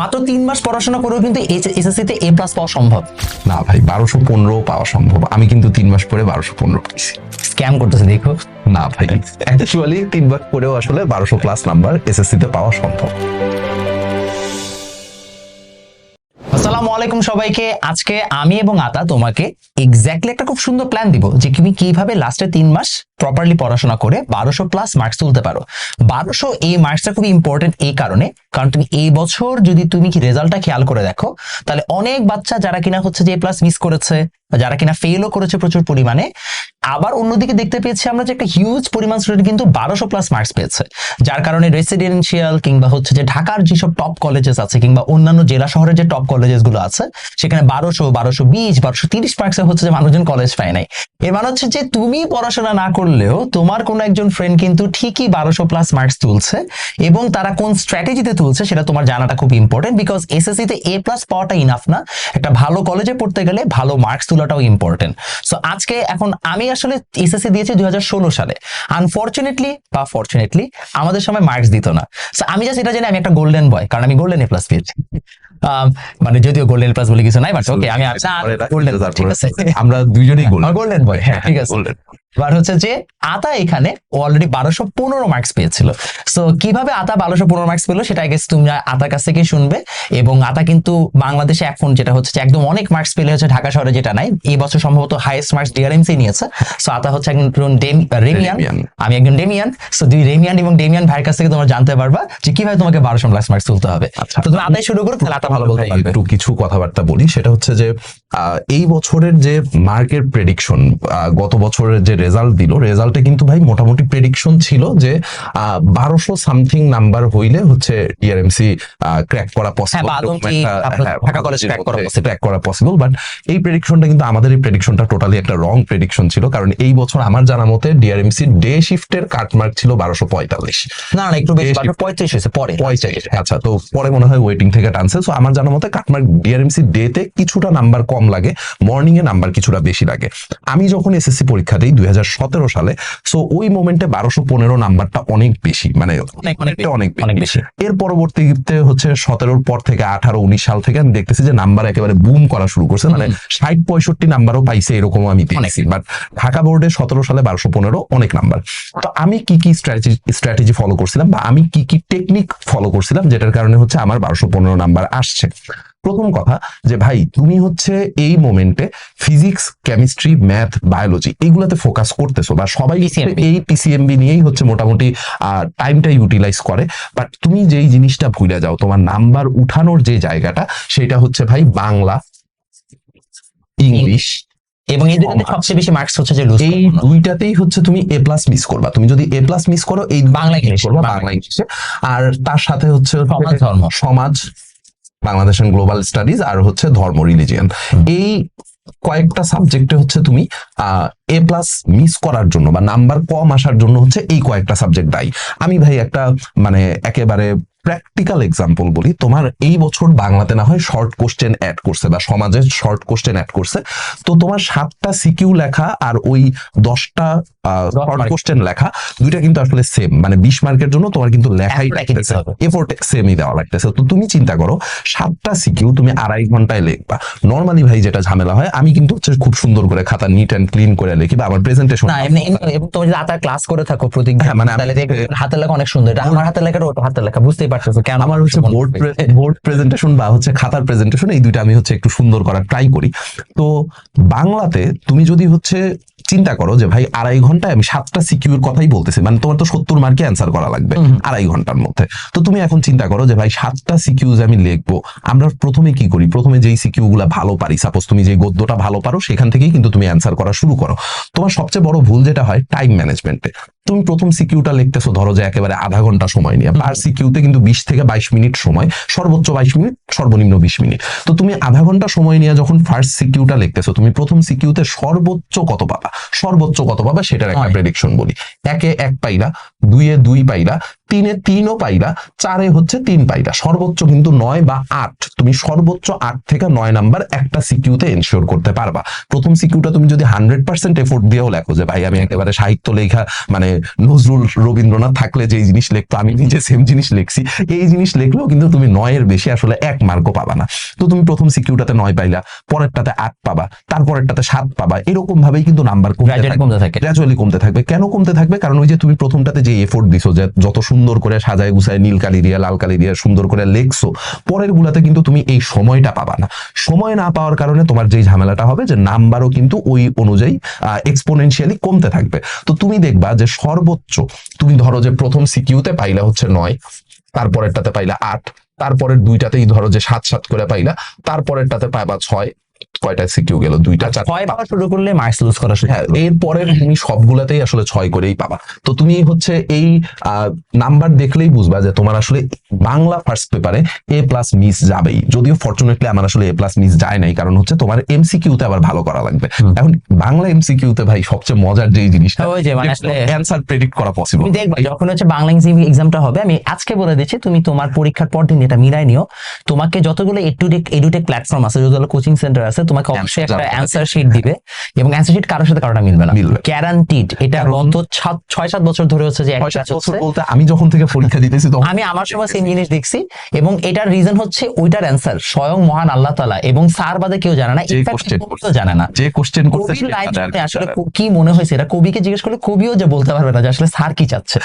মাত্র তিন মাস পড়াশোনা করেও কিন্তু এসএসসি তে এ প্লাস পাওয়া সম্ভব। না ভাই বারোশো পনেরো পাওয়া সম্ভব। আমি কিন্তু তিন মাস পরে বারোশো পনেরো পেয়েছি স্ক্যাম করতেছে দেখো। না ভাই অ্যাকচুয়ালি তিন মাস পরেও আসলে বারোশো প্লাস নাম্বার এসএসসি তে পাওয়া সম্ভব। আলাইকুম সবাইকে। আজকে আমি এবং আতা তোমাকে এক্স্যাক্টলি একটা খুব সুন্দর প্ল্যান দিব যে তুমি কীভাবে লাস্টে তিন মাস প্রপারলি পড়াশোনা করে বারোশো প্লাস মার্কস তুলতে পারো। বারোশো এই মার্কসটা খুব ইম্পর্টেন্ট এই কারণে, কারণ তুমি এই বছর যদি তুমি রেজাল্টটা খেয়াল করে দেখো, তাহলে অনেক বাচ্চা যারা কিনা হচ্ছে যে প্লাস মিস করেছে যারা কিনা ফেলও করেছে প্রচুর পরিমাণে, আবার অন্যদিকে দেখতে পেয়েছি আমরা যে একটা হিউজ পরিমাণ স্টুডেন্ট কিন্তু বারোশো প্লাস মার্কস পেয়েছে। যার কারণে রেসিডেন্সিয়াল কিংবা হচ্ছে যে ঢাকার যেসব টপ কলেজেস আছে কিংবা অন্যান্য জেলা শহরের যে টপ কলেজেসগুলো আছে, সেখানে বারোশো বারোশো বিশ, বারোশো তিরিশ মার্কসে হচ্ছে যে মানুষজন কলেজ পায় নাই। এর মানে হচ্ছে যে তুমি পড়াশোনা না করলেও তোমার কোনো একজন ফ্রেন্ড কিন্তু ঠিকই বারোশো প্লাস মার্কস তুলছে এবং তারা কোন স্ট্র্যাটেজিতে তুলছে সেটা তোমার জানাটা খুব ইম্পর্টেন্ট বিকজ এসএসসি তে এ প্লাস পাওয়াটা ইনাফ না। একটা ভালো কলেজে পড়তে গেলে ভালো মার্কস তোলাটাও ইম্পর্টেন্ট সো আজকে এখন আমি আসলে এসএসসি দিয়েছি দুই হাজার ষোলো সালে। আনফর্চুনেটলি বা ফর্চুনেটলি আমাদের সময় মার্কস দিত না। সো আমি জাস্ট এটা জানি আমি একটা গোল্ডেন বয় কারণ আমি গোল্ডেন এ প্লাস পেয়েছি। মানে যদিও গোল্ডেন প্লাস বলে কিছু নাই বাট ওকে আমি গোল্ডেন ঠিক আছে। আমরা দুইজনেই গোল গোল্ডেন বয় হ্যাঁ ঠিক আছে। গোল্ডেন এবার হচ্ছে যে আতা এখানে অলরেডি বারোশো পনেরো মার্কস পেয়েছিল। সো কীভাবে আতা বারোশো পনেরো মার্কস পেল সেটা গেছে তুমি আতার কাছ থেকে শুনবে। এবং আতা কিন্তু বাংলাদেশে এখন যেটা হচ্ছে একদম অনেক মার্কস পেলে হচ্ছে ঢাকা শহরে যেটা নাই এই বছর সম্ভবত হাইয়েস্ট মার্কস ডিআরএমসি নিয়েছে। সো আতা হচ্ছে একজন রেমিয়ান। আমি একজন ডেমিয়ান সো দুই রেমিয়ান এবং ডেমিয়ান ভাইয়ের কাছ থেকে তোমরা জানতে পারবা যে কীভাবে তোমাকে বারোশো প্লাস মার্কস তুলতে হবে। আচ্ছা। তো তুমি আদায় শুরু করো তাহলে আতা ভালো বলতে পারবে। একটু কিছু কথাবার্তা বলি। সেটা হচ্ছে যে এই বছরের যে মার্কের প্রেডিকশন গত বছরের যে রেজাল্ট দিল রেজাল্টে কিন্তু ভাই মোটামুটি প্রেডিকশন ছিল যে বারোশো সামথিং নাম্বার হইলে হচ্ছে ডিআরএমসি ক্র্যাক করা হ্যাঁ, ঢাকা কলেজ crack করা। ক্র্যাক পসিবল বাট এই প্রেডিকশনটা কিন্তু আমাদের এই প্রেডিকশনটা টোটালি একটা রং প্রেডিকশন ছিল কারণ এই বছর আমার জানা মতে ডিআরএমসি ডে শিফটের কাটমার্ক ছিল বারোশো পঁয়তাল্লিশ। না না একটু বেশি। পঁয়ত্রিশ হয়েছে পরে। পঁয়তাল্লিশ আচ্ছা তো পরে মনে হয় ওয়েটিং থেকে টানছে। সো আমার জানা মতে কাটমার্ক ডিআরএমসি ডে তে কিছুটা নাম্বার কম লাগে মর্নিং এ নাম্বার কিছুটা বেশি লাগে। আমি যখন এসএসসি পরীক্ষা দিই দুই সালে সো ওই মোমেন্টে বারোশো পনেরো নাম্বারটা অনেক বেশি মানে অনেক অনেক বেশি। এর পরবর্তীতে হচ্ছে সতেরোর পর থেকে আঠারো উনিশ সাল থেকে আমি দেখতেছি যে নাম্বার একেবারে বুম করা শুরু করছে মানে ষাট পঁয়ষট্টি নাম্বারও পাইছে এরকম আমি দেখছি বাট ঢাকা বোর্ডে সতেরো সালে বারোশো পনেরো অনেক নাম্বার তো আমি কি কি স্ট্র্যাটেজি স্ট্র্যাটেজি ফলো করছিলাম বা আমি কি কি টেকনিক ফলো করছিলাম যেটার কারণে হচ্ছে আমার বারোশো পনেরো নাম্বার আসছে। প্রথম কথা যে ভাই তুমি হচ্ছে এই মোমেন্টে ফিজিক্স কেমিস্ট্রি ম্যাথ বায়োলজি এইগুলাতে ফোকাস করতেছো বা সবাই এই পিসিএমবি নিয়েই হচ্ছে মোটামুটি টাইমটা ইউটিলাইজ করে। বাট তুমি যেই জিনিসটা ভুলে যাও তোমার নাম্বার উঠানোর যে জায়গাটা সেটা হচ্ছে ভাই বাংলা ইংলিশ এবং এই দুটোতে সবচেয়ে বেশি মার্কস হচ্ছে যে লুজ এই দুইটাতেই হচ্ছে তুমি এ প্লাস মিস করবা। তুমি যদি এ প্লাস মিস করো এই বাংলা ইংলিশ, করবা বাংলা বাংলা ইংলিশে আর তার সাথে হচ্ছে সমাজ ধর্ম। সমাজ বাংলাদেশ গ্লোবাল স্টাডিজ আর হচ্ছে ধর্ম রিলিজিয়ান এই কয়েকটা সাবজেক্টে হচ্ছে তুমি এ প্লাস মিস করার জন্য বা নাম্বার কম আসার জন্য হচ্ছে এই কয়েকটা সাবজেক্ট দায়ী। আমি ভাই একটা মানে একেবারে প্র্যাকটিক্যাল এক্সাম্পল বলি তোমার এই বছর বাংলাতে না হয় শর্ট কোশ্চেন অ্যাড করছে বা সমাজের শর্ট কোশ্চেন অ্যাড করছে। তো তোমার সাতটা সিকিউ লেখা আর ওই দশটা শর্ট কোশ্চেন লেখা দুইটা কিন্তু আসলে সেম মানে বিশ মার্কের জন্য তোমার কিন্তু লেখাই। এফোর্ট সেমই দেওয়া লাগতেছে। তো তুমি চিন্তা করো সাতটা সিকিউ তুমি আড়াই ঘন্টায় লিখবা। নর্মালি ভাই যেটা ঝামেলা হয় আমি কিন্তু হচ্ছে খুব সুন্দর করে খাতা নিট অ্যান্ড ক্লিন করে লিখি বা আমার প্রেজেন্টেশন না এমনি তুমি যদি আতার ক্লাস করে থাকো প্রতীক হ্যাঁ, মানে হাতের লেখা অনেক সুন্দর। এটা আমার হাতের লেখাটা ওটা হাতের লেখা বুঝতেই পারছ কেন? আমার হচ্ছে বোর্ড বোর্ড প্রেজেন্টেশন বা হচ্ছে খাতার প্রেজেন্টেশন এই দুইটা আমি হচ্ছে একটু সুন্দর করার ট্রাই করি। তো বাংলাতে তুমি যদি হচ্ছে চিন্তা করো যে ভাই আড়াই ঘন্টায় আমি সাতটা সিকিউর কথাই বলতেছি। মানে তোমার তো সত্তর মার্কে অ্যান্সার করা লাগবে আড়াই ঘণ্টার মধ্যে। তো তুমি এখন চিন্তা করো যে ভাই সাতটা সিকিউজ আমি লিখব। আমরা প্রথমে কি করি? প্রথমে যেই সিকিউ গুলা ভালো পারি সাপোজ তুমি যে গদ্যটা ভালো পারো সেখান থেকেই কিন্তু তুমি অ্যান্সার করা শুরু করো। তোমার সবচেয়ে বড় ভুল যেটা হয় টাইম ম্যানেজমেন্টে তুমি প্রথম সিকিউটা লিখতেছো ধরো যে একেবারে আধা ঘণ্টা সময় নিয়ে। পার সিকিউতে কিন্তু বিশ থেকে বাইশ মিনিট সময় সর্বোচ্চ বাইশ মিনিট সর্বনিম্ন বিশ মিনিট। তো তুমি আধা ঘণ্টা সময় নিয়ে যখন ফার্স্ট সিকিউটা লিখতেছো তুমি প্রথম সিকিউতে সর্বোচ্চ কত পাবা? সর্বোচ্চ কত পাবা সেটার একটা প্রেডিকশন বলি। একে এক পাইলা দুইয়ে দুই পাইলা তিনে তিনও পাইলা চারে হচ্ছে তিন পাইলা সর্বোচ্চ কিন্তু নয় বা আট। তুমি সর্বোচ্চ আট থেকে নয় নাম্বার একটা সিকিউতে এনশিওর করতে পারবা। প্রথম সিকিউটা তুমি যদি হান্ড্রেড পার্সেন্ট এফোর্ট দিয়েও লেখো যে ভাই আমি একেবারে সাহিত্য লেখা মানে নজরুল রবীন্দ্রনাথ থাকলে যে জিনিস লিখতো আমি নিজে সেম জিনিস লিখছি। এই জিনিস লিখলেও কিন্তু তুমি নয়ের বেশি আসলে এক মার্কও পাবা না। তো তুমি প্রথম সিকিউটাতে নয় পাইলা পরেরটাতে আট পাবা তারপরেরটাতে সাত পাবা এরকম ভাবেই কিন্তু নাম্বার কমতে থাকে। গ্রাজুয়ালি কমতে থাকবে। কেন কমতে থাকবে? কারণ ওই যে তুমি প্রথমটাতে যে এফোর্ট দিছো যে যত সুন্দর করে সাজায় গুছায় নীল কালি দিয়ে লাল কালি দিয়ে সুন্দর করে লেখছো পরের গুলাতে কিন্তু তুমি এই সময়টা পাবা না। সময় না পাওয়ার কারণে তোমার যেই ঝামেলাটা হবে যে নাম্বারও কিন্তু ওই অনুযায়ী এক্সপোনেনশিয়ালি কমতে থাকবে। তো তুমি দেখবা যে সর্বোচ্চ তুমি ধরো যে প্রথম সিকিউতে পাইলা হচ্ছে নয়, তারপরেরটাতে পাইলা আট, তারপরের দুইটাতেই ধরো যে সাত সাত করে পাইলা, তারপরেরটাতে পাইবা ছয় কয়টা সিকিউ গেল দুইটা চারটা ছয় পাওয়া শুরু করলে মার্কস লুজ করা শুরু হ্যাঁ এরপরে তুমি সবগুলাতেই আসলে ছয় করেই পাবা। তো তুমি হচ্ছে এই নাম্বার দেখলেই বুঝবা যে তোমার আসলে বাংলা ফার্স্ট পেপারে এ প্লাস মিস যাবেই। যদিও ফর্চুনেটলি আমার আসলে এ প্লাস মিস যায় নাই কারণ হচ্ছে তোমার এমসিকিউতে আবার ভালো করা লাগবে। এখন বাংলা এমসিকিউতে ভাই সবচেয়ে মজার যেই জিনিসটা ওই যে মানে আসলে অ্যান্সার প্রেডিক্ট করা পসিবল তুমি দেখবা যখন হচ্ছে বাংলা এক্সামটা হবে আমি আজকে বলে দিচ্ছি তুমি তোমার পরীক্ষার পর দিন এটা মিলাই নিও। তোমাকে যতগুলো এডুটেক এডুটেক প্ল্যাটফর্ম আছে যতগুলো কোচিং সেন্টার আছে তোমাকে অবশ্যই একটা অ্যান্সার শিট দিবে এবং অ্যান্সার শিট কারোর সাথে কারোটা মিলবে না। গ্যারান্টিড এটা গত ছয় সাত বছর ধরে হচ্ছে যে বলতে আমি যখন থেকে পরীক্ষা দিতেছি আমি আমার সময় সেম জিনিস দেখছি এবং এটার রিজন হচ্ছে ওইটার অ্যান্সার স্বয়ং মহান আল্লাহ তালা এবং স্যার বাদে কেউ জানে না। জানে না। যে কোশ্চেন করতে আসলে কি মনে হয়েছে? এটা কবিকে জিজ্ঞেস করলে কবিও যে বলতে পারবে না যে আসলে স্যার কি চাচ্ছে।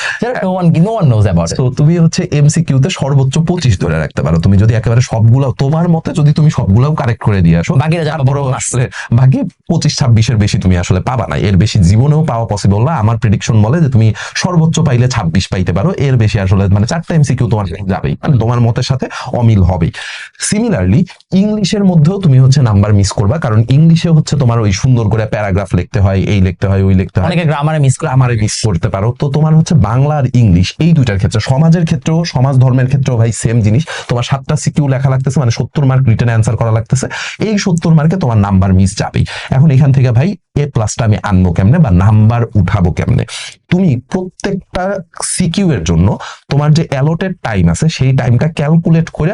No one no one knows about তো তুমি হচ্ছে এমসিকিউ তে সর্বোচ্চ পঁচিশ ধরে রাখতে পারো। তুমি যদি একেবারে সবগুলো তোমার মতে যদি তুমি সবগুলাও কারেক্ট করে দিয়ে আসো বাকিরা যা তারপরেও আসলে বাকি পঁচিশ ছাব্বিশের বেশি তুমি আসলে পাবা না। এর বেশি জীবনেও পাওয়া পসিবল না। আমার প্রেডিকশন বলে যে তুমি সর্বোচ্চ পাইলে ছাব্বিশ পাইতে পারো। এর বেশি আসলে মানে চারটা এমসিকিউ তোমার যাবেই। মানে তোমার মতের সাথে অমিল হবেই। সিমিলারলি ইংলিশের মধ্যেও তুমি হচ্ছে নাম্বার মিস করবা। কারণ ইংলিশে হচ্ছে তোমার ওই সুন্দর করে প্যারাগ্রাফ লিখতে হয় এই লিখতে হয় ওই লিখতে হয়। অনেকে গ্রামারে মিস করে। গ্রামারে মিস করতে পারো। তো তোমার হচ্ছে বাংলা আর ইংলিশ এই দুইটার ক্ষেত্রে সমাজের ক্ষেত্রেও সমাজ ধর্মের ক্ষেত্রেও ভাই সেম জিনিস। তোমার সাতটা সিকিউ লেখা লাগতেছে মানে সত্তর মার্ক রিটার্ন অ্যান্সার করা লাগতেছে। এই সত্তর মার্কে তোমার নাম্বার মিস যাবেই। এখন এখান থেকে ভাই, এ প্লাসটা আমি আনব কেমনে বা নাম্বার উঠাবো কেমনে? তুমি প্রত্যেকটা সিকিউ এর জন্য তোমার যে অ্যালোটেড টাইম আছে, সেই টাইমটা ক্যালকুলেট করে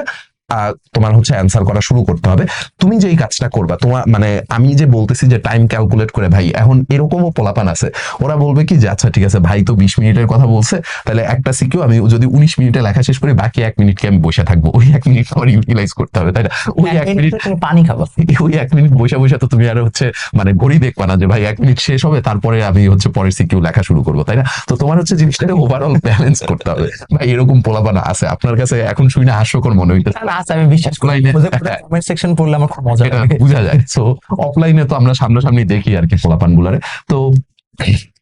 তোমার হচ্ছে অ্যান্সার করা শুরু করতে হবে। তুমি যে এই কাজটা করবা তোমার মানে আমি যে বলতেছি যে টাইম ক্যালকুলেট করে ভাই এখন এরকমও পোলাপান আছে। ওরা বলবে কি যে আচ্ছা ঠিক আছে ভাই তো বিশ মিনিটের কথা বলছে তাহলে একটা সিকিউ আমি যদি উনিশ মিনিটে লেখা শেষ করি বাকি এক মিনিটকে আমি বসে থাকব। ওই এক মিনিট আমার ইউটিলাইজ করতে হবে তাই না? ওই এক মিনিট পানি খাব। ওই এক মিনিট বসে বসে তো তুমি আর হচ্ছে মানে ঘড়ি দেখবা না যে ভাই এক মিনিট শেষ হবে তারপরে আমি হচ্ছে পরের সিকিউ লেখা শুরু করব তাই না? তো তোমার হচ্ছে জিনিসটাকে ওভারঅল ব্যালেন্স করতে হবে। ভাই এরকম পোলাপানা আছে। আপনার কাছে এখন শুনে হাস্যকর মনে হইতেছে। না, আচ্ছা, আমি বিশ্বাস করি কমেন্ট সেকশন পড়লে আমার খুব মজা লাগে? বোঝা যায়। সো অফলাইনে তো আমরা সামনাসামনি দেখি আর কি পোলাপান গুলারে তো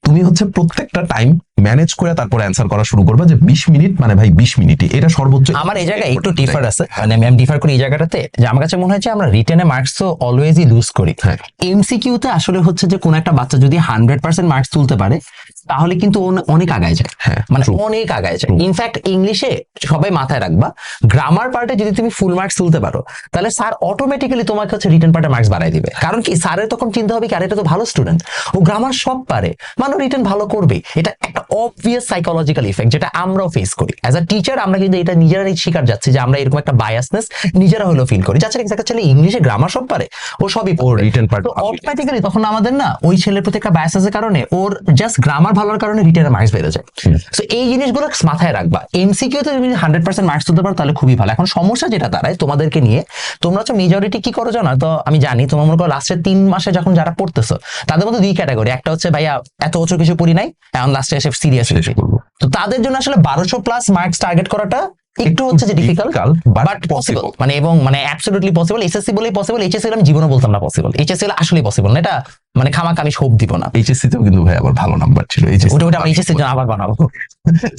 তুমি হচ্ছে প্রত্যেকটা টাইম ম্যানেজ করে তারপরে অ্যান্সার করা শুরু করবে যে বিশ মিনিট মানে ভাই বিশ মিনিটই। এটা সর্বোচ্চ আমার এই জায়গায় একটু ডিফার আছে। মানে আমি ডিফার করি এই জায়গাটাতে যে আমার কাছে মনে হয় যে আমরা রিটেনে মার্কস তো অলওয়েজই লুজ করি। হ্যাঁ। এমসিকিউ তে আসলে হচ্ছে যে কোন একটা বাচ্চা যদি হান্ড্রেড পার্সেন্ট মার্কস তুলতে পারে তাহলে কিন্তু অনেক আগায় যায়। হ্যাঁ মানে অনেক আগায় যায়। ইনফ্যাক্ট ইংলিশে সবাই মাথায় রাখবা গ্রামার পার্টে যদি তুমি ফুল মার্কস তুলতে পারো তাহলে স্যার অটোমেটিক্যালি তোমাকে হচ্ছে রিটার্ন পার্টে মার্কস বাড়াই দিবে। কারণ কি স্যারের তখন চিন্তা হবে কি আর এটা তো ভালো স্টুডেন্ট ও গ্রামার সব পারে মানে রিটার্ন ভালো করবে। এটা একটা অবভিয়াস সাইকোলজিক্যাল ইফেক্ট যেটা আমরাও ফেস করি। অ্যাজ আ টিচার আমরা কিন্তু এটা নিজেরাই শিকার যাচ্ছি যে আমরা এরকম একটা বায়াসনেস নিজেরা হলেও ফিল করি। যাচ্ছে একটা ছেলে ইংলিশে গ্রামার সব পারে ও সবই ও পড়বে। রিটার্ন পার্ট অটোমেটিক্যালি তখন আমাদের না ওই ছেলের প্রতি একটা বায়াসের কারণে ওর জাস্ট গ্রামার ভালোর কারণে রিটার্নের মার্কস বেড়ে যায়। তো এই জিনিসগুলো মাথায় রাখবা। এমসিকিউ তে তুমি হান্ড্রেড পার্সেন্ট মার্কস তুলতে পারো তাহলে খুবই ভালো। এখন সমস্যা যেটা দাঁড়ায় তোমাদেরকে নিয়ে তোমরা হচ্ছে মেজরিটি কি করো জানো? তো আমি জানি তোমার মনে করো লাস্টের তিন মাসে যখন যারা পড়তেছো তাদের মধ্যে দুই ক্যাটাগরি একটা হচ্ছে ভাইয়া এত বছর কিছু পড়ি নাই এখন লাস্টে এসে সিরিয়াস তো তাদের জন্য আসলে বারোশো প্লাস মার্কস টার্গেট করাটা একটু হচ্ছে যে ডিফিকাল্ট বাট পসিবল মানে এবং মানে অ্যাবসলিউটলি পসিবল এসএসসি বলেই পসিবল এইচএসসি আমি জীবনে বলতাম না পসিবল এইচএসসি হলে আসলেই পসিবল না এটা মানে খামাকা আমি শোভ দিব না। এইচএসসি তেও কিন্তু ভাই আবার ভালো নাম্বার ছিল এইচএসসি ওটা ওটা আমি এইচএসসির জন্য আবার বানাবো।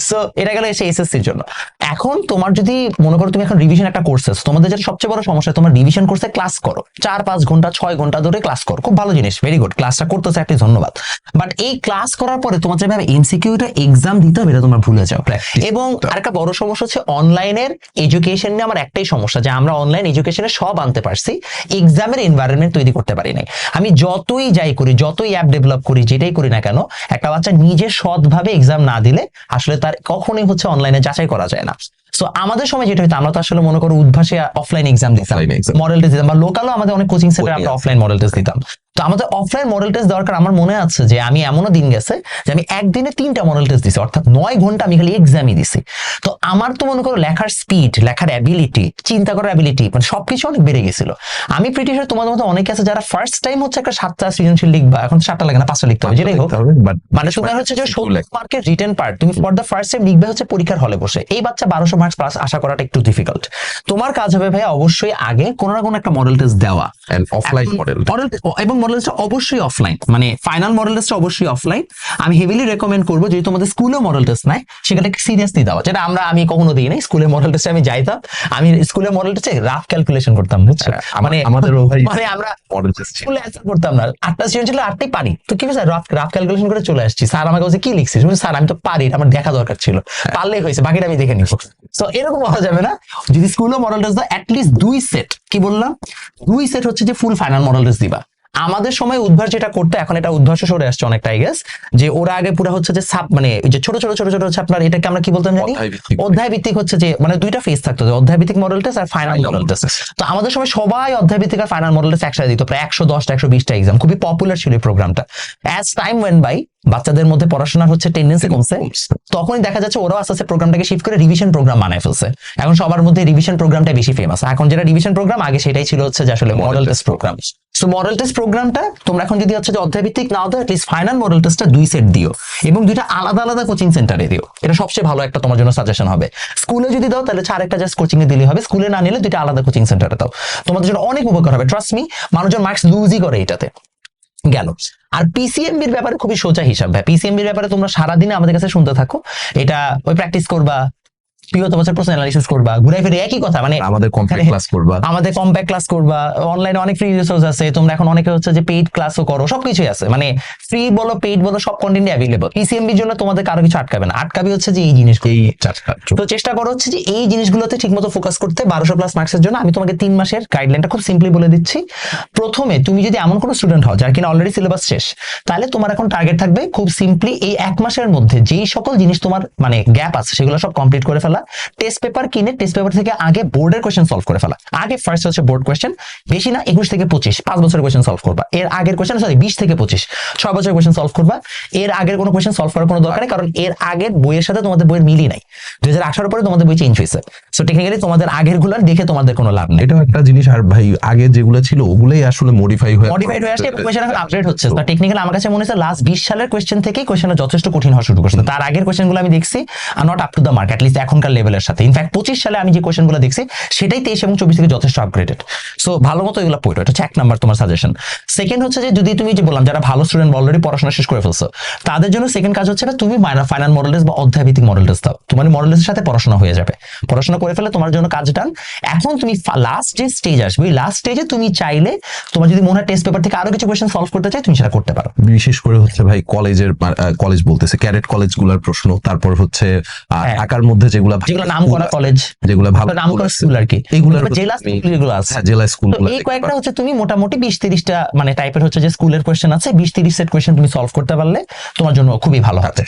সো এটা গেল এসে এসএসসির জন্য। এখন তোমার যদি মনে করো তুমি এখন রিভিশন একটা কোর্সেস তোমাদের যেটা সবচেয়ে বড় সমস্যা তোমার রিভিশন কোর্সে ক্লাস করো। চার পাঁচ ঘণ্টা ছয় ঘণ্টা ধরে ক্লাস করো। খুব ভালো জিনিস ভেরি গুড ক্লাসটা করতেছে একটি ধন্যবাদ। বাট এই ক্লাস করার পরে তোমার যেভাবে এমসিকিউটা এক্সাম দিতে হবে এটা তোমরা ভুলে যাও। এবং। আরেকটা বড় সমস্যা হচ্ছে অনলাইনের এডুকেশন নিয়ে আমার একটাই সমস্যা যে আমরা অনলাইন এডুকেশনে সব আনতে পারছি এক্সামের এনভায়রনমেন্ট তৈরি করতে পারি নাই। আমি যতই যাই করি যতই অ্যাপ ডেভেলপ করি যেটাই করি না কেন একটা বাচ্চা নিজে সৎভাবে এক্সাম না দিলে আসলে তার কখনোই হচ্ছে অনলাইনে যাচাই করা যায় না। সো আমাদের সময় যেটা হতো আমরা তো আসলে মনে করো উদ্ভাসে অফলাইন এক্সাম দিতাম। মডেল টেস্ট দিতাম বা লোকালও আমাদের অনেক কোচিং সেন্টার আমরা অফলাইন মডেল টেস্ট দিতাম। তো আমাদের অফলাইন মডেল টেস্ট দরকার আমার মনে আছে যে আমি এমনও দিন গেছে যে আমি একদিনে তিনটা মডেল টেস্ট দিছি অর্থাৎ নয় ঘণ্টা আমি খালি এক্সামই দিছি। তো আমার তো মনে করো লেখার স্পিড লেখার অ্যাবিলিটি চিন্তা করার অ্যাবিলিটি মানে সবকিছু অনেক বেড়ে গেছিল। আমি প্রিটি শিওর তোমাদের মতো অনেকে আছে যারা ফার্স্ট টাইম হচ্ছে একটা সাতটা সৃজনশীল লিখবা এখন সাতটা লাগে না পাঁচটা লিখতে হবে যেটাই হোক। মানে তোমার হচ্ছে যে সত্তর মার্কের রিটেন পার্ট তুমি ফর দ্য ফার্স্ট টাইম লিখবে হচ্ছে পরীক্ষার হলে বসে। এই বাচ্চা বারোশো মার্কস প্লাস আশা করাটা একটু ডিফিকাল্ট তোমার কাজ হবে ভাই অবশ্যই আগে কোনো না কোনো একটা মডেল টেস্ট দেওয়া। অফলাইন মডেল মডেল এবং মডেল টেস্ট অবশ্যই অফলাইন মানে ফাইনাল মডেল অবশ্যই অফলাইন আমি হেভিলি রেকমেন্ড করব যদি তোমাদের স্কুলে মডেল টেস্ট নাই সেটাকে সিরিয়াসলি দেওয়া যেটা আমরা আমি কখনো দিই নাই স্কুলে মডেল টেস্টে আমি যাইতাম। আমি স্কুলে মডেল টেস্টে রাফ ক্যালকুলেশন করতাম মানে আমাদেরও ভাই মানে আমরা মডেল টেস্ট স্কুলে অ্যান্সার করতাম না। আটটা সিজন ছিল আটটাই পারি। তো কি স্যার রাফ রাফ ক্যালকুলেশন করে চলে আসছি। স্যার আমাকে বলছে কি লিখছিস? স্যার আমি তো পারি আমার দেখা দরকার ছিল। পারলেই হয়েছে বাকিটা আমি দেখে নিব। তো এরকম হওয়া যাবে না। যদি স্কুলে মডেল টেস্ট দাও অ্যাটলিস্ট দুই সেট কি বললাম? দুই সেট হচ্ছে যে ফুল ফাইনাল মডেল টেস্ট দিবা। আমাদের সময় উদ্ভাস যেটা করতে এখন এটা উদ্ভাস সরে আসছে অনেকটা আই গেস যে ওরা আগে পুরো হচ্ছে যে সাব মানে ওই যে ছোট ছোট ছোট ছোট হচ্ছে আপনার এটাকে আমরা কি বলতাম জানি? অধ্যায় ভিত্তিক। হচ্ছে যে মানে দুইটা ফেজ থাকতো যে অধ্যায় ভিত্তিক মডেল টেস্ট আর ফাইনাল মডেল টেস্ট তো আমাদের সময় সবাই অধ্যায় ভিত্তিক আর ফাইনাল মডেল টেস্ট একসাথে দিত প্রায় একশো দশটা একশো বিশটা এক্সাম খুবই পপুলার ছিল এই প্রোগ্রামটা অ্যাজ টাইম ওয়েন বাই বাচ্চাদের মধ্যে পড়াশোনার হচ্ছে টেন্ডেন্সি কমছে। তখনই দেখা যাচ্ছে ওরাও আস্তে আস্তে প্রোগ্রামটাকে শিফট করে রিভিশন প্রোগ্রাম বানায় ফেলছে। এখন সবার মধ্যে রিভিশন প্রোগ্রামটা বেশি ফেমাস এখন যেটা রিভিশন প্রোগ্রাম আগে সেটাই ছিল হচ্ছে যে আসলে model test program so model test প্রোগ্রামটা তোমরা এখন যদি হচ্ছে যে নাও দাও অ্যাটলিস্ট ফাইনাল মডেল টেস্টটা দুই সেট দিও। এবং দুইটা আলাদা আলাদা কোচিং সেন্টারে দিও। এটা সবচেয়ে ভালো একটা তোমার জন্য সাজেশন হবে। স্কুলে যদি দাও তাহলে হচ্ছে আরেকটা জাস্ট কোচিং এ দিলে হবে। স্কুলে না নিলে দুইটা আলাদা কোচিং সেন্টারে দাও। তোমাদের জন্য অনেক উপকার হবে। ট্রাস্ট মি মানুষজন মার্কস লুজই করে এটাতে। গেল। আর পিসিএমবির ব্যাপারে খুবই সোজা হিসাব ভাই। পিসিএমবির ব্যাপারে তোমরা সারাদিনে আমাদের কাছে শুনতে থাকো। এটা ওই প্র্যাকটিস করবা বছর প্রশ্ন অ্যানালিসিস করবা ঘুরাই ফিরে একই কথা মানে আমাদের ক্লাস করবা। আমাদের কম্প্যাক্ট ক্লাস করবা অনলাইনে অনেক ফ্রি রিসোর্স আছে তোমরা এখন অনেকে হচ্ছে যে পেইড ক্লাসও করো সবকিছুই আছে মানে ফ্রি বলো পেইড বলো সব কন্টেন্ট অ্যাভেলেবল পিসিএমবির জন্য তোমাদের কারও কিছু আটকাবে না আটকাবে হচ্ছে যে এই জিনিসগুলো। তো চেষ্টা করো হচ্ছে যে এই জিনিসগুলোতে ঠিকমতো ফোকাস করতে বারোশো প্লাস মার্কসের জন্য। আমি তোমাকে তিন মাসের গাইডলাইনটা খুব সিম্পলি বলে দিচ্ছি। প্রথমে তুমি যদি এমন কোনো স্টুডেন্ট হও যার কিনা অলরেডি সিলেবাস শেষ তাহলে তোমার এখন টার্গেট থাকবে খুব সিম্পলি এই এক মাসের মধ্যে যেই সকল জিনিস তোমার মানে গ্যাপ আছে সেগুলো সব কমপ্লিট করে ফেলা। টেস্ট পেপার কিনে টেস্ট পেপার থেকে আগে বোর্ডের কোয়েশ্চেন সলভ করে ফেলা। আগে ফার্স্ট হচ্ছে বোর্ড কোয়েশ্চেন বেশি না একুশ থেকে পঁচিশ পাঁচ বছরের কোয়েশ্চেন সলভ করবা। এর আগের কোয়েশ্চেন সরি বিশ থেকে পঁচিশ ছয় বছরের কোয়েশ্চেন সলভ করবা। এর আগের কোনো কোয়েশ্চেন সলভ করার কোনো দরকার নেই কারণ এর আগের বইয়ের সাথে তোমাদের বইয়ের মিলই নাই। দুই হাজার আঠারো পরে তোমাদের বই চেঞ্জ হয়েছে। সো টেকনিক্যালি তোমাদের আগেরগুলার দেখে তোমাদের কোনো লাভ নেই। এটাও একটা জিনিস আর ভাই আগে যেগুলো ছিল ওগুলোই আসলে মডিফাই হয়ে মডিফাইড হয়ে আসছে। কোয়েশ্চেন এখন আপডেট হচ্ছে। তো টেকনিক্যাল আমার কাছে মনে হচ্ছে লাস্ট বিশ সালের কোয়েশ্চেন থেকেই কোয়েশ্চেনটা যথেষ্ট কঠিন হওয়া শুরু করছে। তার আগের কোয়েশ্চেনগুলো আমি দেখছি আর not up to the mark list এখনকার লেভেলের সাথে। ইনফ্যাক্ট পঁচিশ সালে আমি যে কোয়েশ্চেনগুলো দেখছি সেটাই তেইশ এবং চব্বিশ থেকে যথেষ্ট আপগ্রেডেড সো ভালো মতো এগুলো পড়ো এটা হচ্ছে এক নাম্বার তোমার সাজেশন সেকেন্ড হচ্ছে যে যদি তুমি যে বললাম যারা ভালো স্টুডেন্ট অলরেডি পড়াশোনা শেষ করে ফেলছো তাদের জন্য সেকেন্ড কাজ হচ্ছে না তুমি ফাইনাল মডেল বা অধ্যায় ভিত্তিক মডেল টেস্ট দাও। তোমার মডেল সাথে পড়াশোনা হয়ে যাবে। পড়াশোনা করে ফেলে তোমার জন্য কাজ ডান এখন তুমি লাস্ট যে স্টেজ আসবে ওই লাস্ট স্টেজে তুমি চাইলে তোমার যদি মনে হয় টেস্ট পেপার থেকে আরও কিছু কোয়েশ্চেন সলভ করতে চাই তুমি সেটা করতে পারো। বিশেষ করে হচ্ছে ভাই কলেজের কলেজ বলতেছে ক্যাডেট কলেজগুলার প্রশ্ন তারপর হচ্ছে হ্যাঁ। ঢাকার মধ্যে যেগুলা যেগুলো নাম করা কলেজ যেগুলো ভালো নাম করা স্কুল আর কি। এগুলোর জেলা স্কুল আছে। হ্যাঁ জেলা স্কুল এই কয়েকটা হচ্ছে তুমি মোটামুটি বিশ তিরিশটা মানে টাইপের হচ্ছে যে স্কুলের কোয়েশ্চেন আছে বিশ তিরিশ সেট কোয়েশ্চেন তুমি সলভ করতে পারলে তোমার জন্য খুবই ভালো হবে।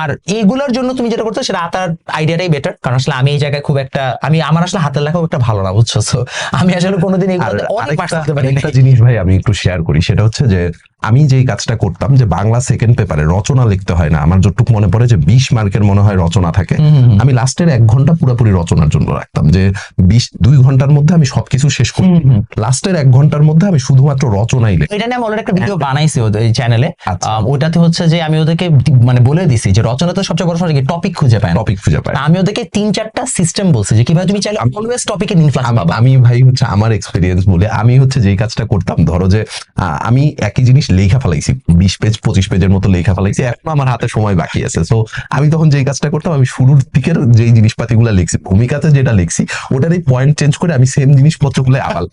আর এইগুলোর জন্য তুমি যেটা করতে সেটা আতার আইডিয়াটাই বেটার কারণ আসলে আমি এই জায়গায় খুব একটা আমি আমার আসলে হাতের লেখাও একটা ভালো না বুঝছ? আমি আসলে কোনোদিন আর এগুলোতে অনেক জিনিস ভাই আমি একটু শেয়ার করি সেটা হচ্ছে যে আমি যেই কাজটা করতাম যে বাংলা সেকেন্ড পেপারে রচনা লিখতে হয় না আমার যতটুকু মনে পড়ে যে বিশ মার্কের মনে হয় রচনা থাকে। আমি লাস্টের এক ঘণ্টা পুরোপুরি রচনার জন্য রাখতাম যে বিশ দুই ঘণ্টার মধ্যে আমি সবকিছু শেষ করি। লাস্টের এক ঘণ্টার মধ্যে আমি শুধুমাত্র রচনাই লিখি এটা নিয়ে আমি অলরেডি একটা ভিডিও বানাইছি ওদের এই চ্যানেলে। ওটাতে হচ্ছে যে আমি ওদেরকে মানে বলে দিছি যে রচনাতে সবচেয়ে বড় সমস্যা টপিক খুঁজে পায় টপিক খুঁজে পাই আমি ওদেরকে তিন চারটা সিস্টেম বলছি যে কীভাবে তুমি চাইলে অলওয়েজ টপিকে আমি- পাবা। আমি ভাই হচ্ছে আমার এক্সপিরিয়েন্স বলে আমি হচ্ছে যেই কাজটা করতাম ধরো যে আমি একই জিনিস লেখা ফেলাইছি বিশ পেজ পঁচিশ পেজের মতো লেখা ফেলাইছি এখন আমার হাতে সময় বাকি আছে। তো আমি তখন যেই কাজটা করতাম আমি শুরুর দিকের যেই জিনিসপাতিগুলো লিখছি ভূমিকাতে যেটা লিখছি ওটারই পয়েন্ট চেঞ্জ করে আমি সেম জিনিসপত্রগুলো আবার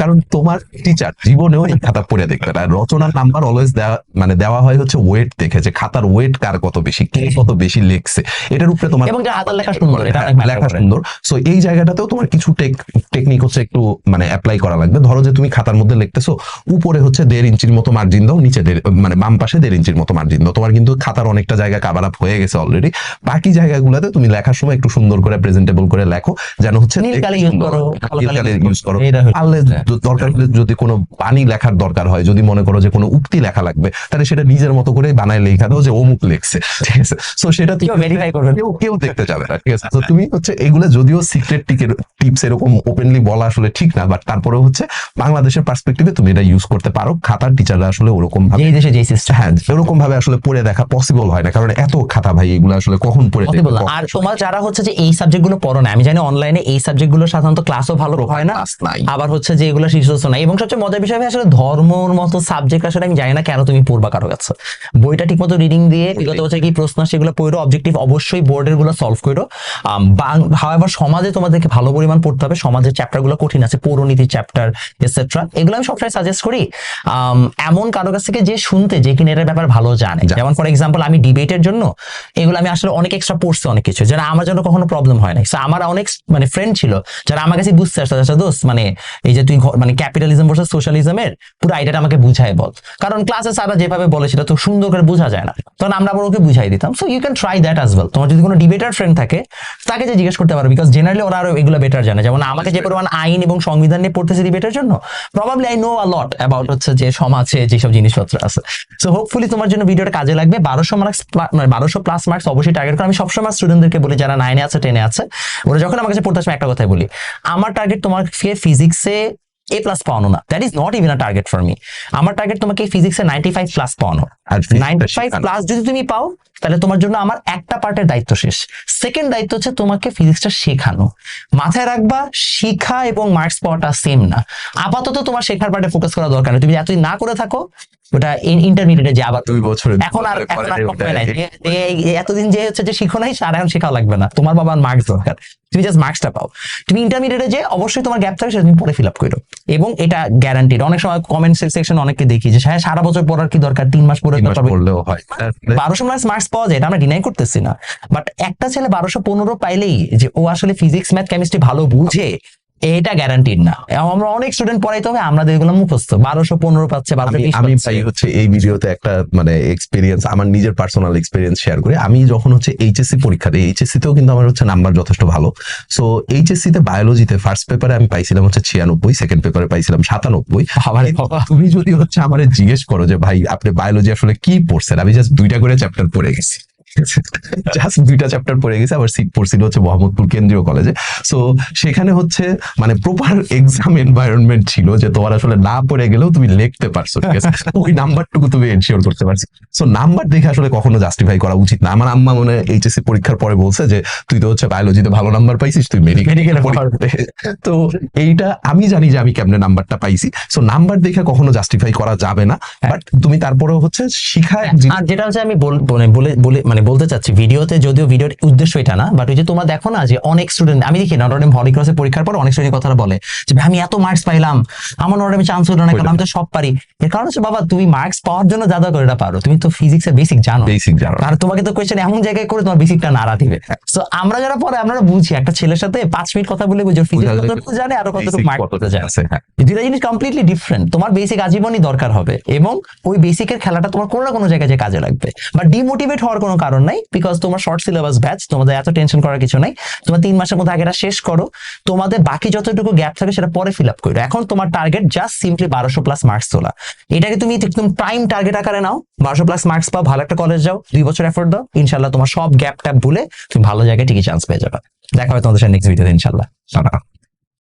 কারণ তোমার টিচার জীবনেও এই খাতা পড়ে দেখবে আর রচনার নাম্বার অলওয়েজ দেওয়া মানে দেওয়া হয় হচ্ছে ওয়েট দেখে যে খাতার ওয়েট কার কত বেশি কে কত বেশি লিখছে। এটার উপরে তোমার এবং হাতের লেখা সুন্দর এটা হ্যাঁ, লেখা সুন্দর। সো এই জায়গাটাতেও তোমার কিছু টেকনিক হচ্ছে একটু মানে অ্যাপ্লাই করা লাগবে। ধরো যে তুমি খাতার মধ্যে লিখতেছো উপরে হচ্ছে দেড় ইঞ্চির মতো মার্জিন দাও নিচে মানে বাম পাশে দেড় ইঞ্চির মতো মার্জিন। দাও তোমার কিন্তু খাতার অনেকটা জায়গা কাভার আপ হয়ে গেছে অলরেডি বাকি জায়গাগুলোতে তুমি লেখার সময় একটু সুন্দর করে প্রেজেন্টেবল করে লেখো যেন হচ্ছে হয়। ইউজ করো পারলে দরকার হলে যদি কোনো বাণী লেখার দরকার হয় যদি মনে করো যে কোনো উক্তি লেখা লাগবে তাহলে সেটা নিজের মতো করে বানায় লেখা দাও যে অমুক লেখছে ঠিক আছে? সো সেটা তুমি verify করবে কেউ কেউ দেখতে যাবে না ঠিক আছে? তো তুমি হচ্ছে এগুলো যদিও সিক্রেট টিকের টিপস এরকম ওপেনলি বলা আসলে ঠিক না বাট তারপরে হচ্ছে বাংলাদেশের পার্সপেক্টিভে তুমি এটা ইউজ করতে পারো। খাতার টিচাররা আসলে ওরকম ভাবে যেই দেশে যেই সিস্টেম হ্যাঁ ওরকম ভাবে আসলে পড়ে দেখা পসিবল হয় না কারণ এত খাতা ভাই এগুলো আসলে কখন পড়ে আর তোমার যারা হচ্ছে যে এই সাবজেক্টগুলো পড়ো না আমি জানি অনলাইনে এই সাবজেক্টগুলো সাধারণত ক্লাসও ভালো হয় না আবার হচ্ছে যে এগুলো শীর্ষস্থ না এবং সবচেয়ে মজার বিষয় ভাই আসলে ধর্মর মতো সাবজেক্ট আসলে আমি জানি না কেন তুমি পড়বা কারও কাছে। বইটা ঠিক মতো রিডিং দিয়ে বিগত বছর কি প্রশ্ন সেগুলো পড়ো অবজেক্টিভ অবশ্যই বোর্ডেরগুলো সলভ করো হাওয়ার সমাজে তোমাদেরকে ভালো পরিমাণ পড়তে হবে। সমাজের চ্যাপ্টারগুলো কঠিন আছে পৌরনীতি চ্যাপ্টার এটসেট্রা এগুলো আমি সবসময় সাজেস্ট করি। এমন কারও কাছ থেকে যে শুনতে যে কিনা এটার ব্যাপার ভালো জানে। যেমন ফর এক্সাম্পল আমি ডিবেটের জন্য এগুলো আমি আসলে অনেক এক্সট্রা পড়ছি অনেক কিছু যেটা আমার জন্য কখনো প্রবলেম হয় না আমার অনেক মানে ফ্রেন্ড ছিল যারা আমার কাছে বুঝতে আসতো আচ্ছা দোস্ত মানে এই যে তুই মানে ক্যাপিটালিজম ভার্সেস সোশ্যালিজমের পুরো আইডিয়াটা আমাকে বুঝায় বল। কারণ ক্লাসে সারা যেভাবে বলে সেটা তো সুন্দর করে বোঝা যায় না। তখন আমরা আবার ওকে বুঝাই দিতাম। So you can try that as well তোমার যদি কোনো ডিবেটার ফ্রেন্ড থাকে তাকে যে জিজ্ঞেস করতে পারো বিকজ জেনারেলি ওরা আরও এগুলো বেটার জানে। যেমন আমাকে যে পরিমাণ আইন এবং সংবিধান নিয়ে পড়তেছে ডিবেটের জন্য probably I know a lot about হচ্ছে যে সমাজে যেসব জিনিসপত্র আছে। সো হোপফুলি তোমার জন্য ভিডিওটা কাজে লাগবে। বারোশো মার্কস মানে বারোশো প্লাস মার্কস অবশ্যই টার্গেট করে। আমি সবসময় স্টুডেন্টদেরকে বলি, যারা নাইনে আছে টেনে আছে, ওরা যখন আমার কাছে পড়তে আসবে একটা কথাই বলি। আমার টার্গেট তোমাকে ফিজিক্সে এ প্লাস পাওয়ানো না। That is not even a target for me আমার টার্গেট তোমাকে ফিজিক্সে ninety five plus পাওয়ানো। Ninety five. Plus যদি তুমি পাও তাহলে তোমার জন্য আমার একটা পার্টের দায়িত্ব শেষ। সেকেন্ড দায়িত্ব হচ্ছে তোমাকে ফিজিক্সটা শেখানো। মাথায় রাখবা শিখা এবং মার্কস পাওয়াটা সেম না। আপাতত তোমার শেখার পার্টে ফোকাস করা দরকার নেই। তুমি এতদিন না করে থাকো ওটা ইন্টারমিডিয়েটে যে আবার দুই বছরে এখন আর এখন আর এতদিন যে হচ্ছে যে শিখো নাই আর এখন শেখাও লাগবে না। তোমার বাবার মার্কস দরকার। তুমি জাস্ট মার্কসটা পাও। তুমি ইন্টারমিডিয়েটে যে অবশ্যই তোমার গ্যাপ থাকে সেটা তুমি পরে ফিল আপ করো। এবং এটা গ্যারান্টিড অনেক সময় কমেন্ট সেকশন অনেকে দেখি যে হ্যাঁ সারা বছর পড়ার কি দরকার? তিন মাস পরে মাস পড়লেও হয়। বারোশো মার্কস মার্কস পাওয়া যায় এটা আমরা ডিনাই করতেছি না। বাট একটা ছেলে বারোশো পনেরো পাইলেই যে ও আসলে ফিজিক্স ম্যাথ কেমিস্ট্রি ভালো বুঝে এটা গ্যারান্টিড না। আমরা অনেক স্টুডেন্ট পড়াইতে হবে আমরা এগুলো মুখস্থ। বারোশো পনেরো পাচ্ছে বারোশো আমি। পাই হচ্ছে এই ভিডিওতে একটা মানে এক্সপিরিয়েন্স আমার নিজের পার্সোনাল এক্সপিরিয়েন্স শেয়ার করি। আমি যখন হচ্ছে এইচএসসি পরীক্ষা দিই এইচএসসি তেও কিন্তু আমার হচ্ছে নাম্বার যথেষ্ট ভালো। সো এইচএসসি তে বায়োলজিতে ফার্স্ট পেপারে আমি পাইছিলাম হচ্ছে ছিয়ানব্বই সেকেন্ড পেপারে পাইছিলাম সাতানব্বই। বাবা। তুমি যদি হচ্ছে আমার জিজ্ঞেস করো যে ভাই আপনি বায়োলজি আসলে কি পড়ছেন? আমি জাস্ট দুইটা করে চ্যাপ্টার পড়ে গেছি। জাস্ট দুইটা চ্যাপ্টার পড়ে গেছে আবার সিট পড়ছিল হচ্ছে মোহাম্মদপুর কেন্দ্রীয় কলেজে সো সেখানে হচ্ছে মানে প্রপার এক্সাম এনভায়রনমেন্ট ছিল যে তোমার আসলে না পড়ে গেলেও তুমি লিখতে পারছ ঠিক আছে? ওই নাম্বারটুকু তুমি এনশিওর করতে পারছ। সো নাম্বার দেখে আসলে কখনো জাস্টিফাই করা উচিত না। আমার আম্মা মনে এইচএসসি পরীক্ষার পরে বলছে যে তুই তো হচ্ছে বায়োলজিতে ভালো নাম্বার পাইছিস তুই মেডিকেল তো এইটা আমি জানি যে আমি কেমনে নাম্বারটা পাইছি। সো নাম্বার দেখে কখনো জাস্টিফাই করা যাবে না। বাট তুমি তারপরেও হচ্ছে শিখা এক জিনিস- আর যেটা হচ্ছে আমি বলে বলে মানে বলতে চাচ্ছি ভিডিওতে যদিও ভিডিওর উদ্দেশ্য এটা না বাট ওই যে তোমরা দেখো না যে অনেক স্টুডেন্ট আমি দেখি নটরডেম হরিক্রসের পরীক্ষার পর অনেক স্টুডেন্ট কথাটা বলে যে আমি এত মার্কস পাইলাম আমার নটরডেমে চান্স হলো না কারণ আমি তো সব পারি। এর কারণ হচ্ছে বাবা তুমি মার্কস পাওয়ার জন্য যা করে এটা পারো তুমি তো ফিজিক্সে বেসিক জানো। বেসিক জানো। আর তোমাকে তো কোয়েশ্চেন এমন জায়গায় করে তোমার বেসিকটা নাড়া দিবে সো আমরা যারা পরে আমরা বুঝি একটা ছেলের সাথে পাঁচ মিনিট কথা বলে বুঝো ফিজিক্স কতটুকু জানে আর কতটুকু Basic মার্ক কতটা করতে জানে আছে, হ্যাঁ। এই দুইটা জিনিস কমপ্লিটলি ডিফারেন্ট তোমার বেসিক আজীবনই দরকার হবে এবং ওই বেসিকের খেলাটা তোমার কোনো না কোনো জায়গায় যে কাজে লাগবে। বা ডিমোটিভেট হওয়ার কোনো কারণ নাই বিকজ তোমার শর্ট সিলেবাস ব্যাচ তোমাদের এত টেনশন করার কিছু নাই। তোমার তিন মাসের মধ্যে আগেটা শেষ করো। তোমাদের বাকি যতটুকু গ্যাপ থাকে সেটা পরে ফিল আপ করো। এখন তোমার টার্গেট জাস্ট সিম্পলি বারোশো প্লাস মার্কস তোলা। এটাকে তুমি একদম প্রাইম টার্গেট আকারে নাও। বারোশো প্লাস মার্কস পাও, ভালো একটা কলেজ যাও, দুই বছর এফোর্ট দাও। ইনশাল্লাহ তোমার সব গ্যাপ ট্যাপ ভুলে তুমি ভালো জায়গায় ঠিকই চান্স পেয়ে যাবে। দেখা হবে তোমাদের সাথে নেক্সট ভিডিওতে ইনশাল্লাহ